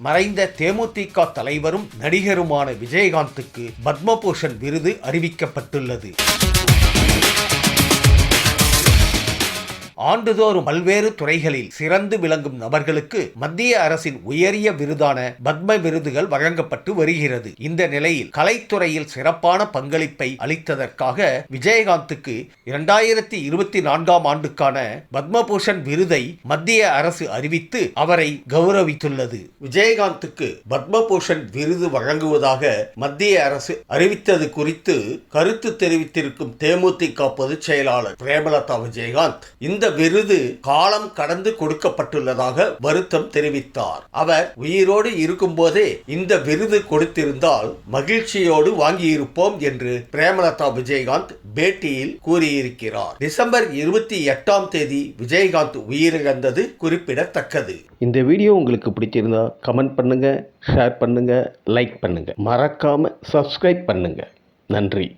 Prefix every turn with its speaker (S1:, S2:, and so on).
S1: மறைந்த தேமுதிக தலைவரும் நடிகருமான விஜயகாந்துக்கு பத்மபூஷன் விருது அறிவிக்கப்பட்டுள்ளது. ஆண்டுதோறும் பல்வேறு துறைகளில் சிறந்து விளங்கும் நபர்களுக்கு மத்திய அரசின் உயரிய விருதான பத்ம விருதுகள் வழங்கப்பட்டு வருகிறது. இந்த நிலையில் கலைத்துறையில் சிறப்பான பங்களிப்பை அளித்ததற்காக விஜயகாந்துக்கு இரண்டாயிரத்தி இருபத்தி நான்காம் ஆண்டுக்கான பத்மபூஷன் விருதை மத்திய அரசு அறிவித்து அவரை கௌரவித்துள்ளது. விஜயகாந்துக்கு பத்மபூஷன் விருது வழங்குவதாக மத்திய அரசு அறிவித்தது குறித்து கருத்து தெரிவித்திருக்கும் தேமுதிக பொதுச் செயலாளர் பிரேமலதா விஜயகாந்த் இந்த விருது காலம் கடந்து கொடுக்கப்பட்டுள்ளதாக வருத்தம் தெரிவித்தார். அவர் உயிரோடு இருக்கும்போதே இந்த விருது கொடுத்திருந்தால் மகிழ்ச்சியோடு வாங்கியிருப்போம் என்று பிரேமலதா விஜயகாந்த் பேட்டியில் கூறியிருக்கிறார். டிசம்பர் இருபத்தி எட்டாம் தேதி விஜயகாந்த் உயிரிழந்தது குறிப்பிடத்தக்கது.
S2: இந்த வீடியோ உங்களுக்கு பிடிச்சிருந்தா கமெண்ட் பண்ணுங்க ஷேர் பண்ணுங்க லைக் பண்ணுங்க. மறக்காம சப்ஸ்கிரைப் பண்ணுங்க. நன்றி.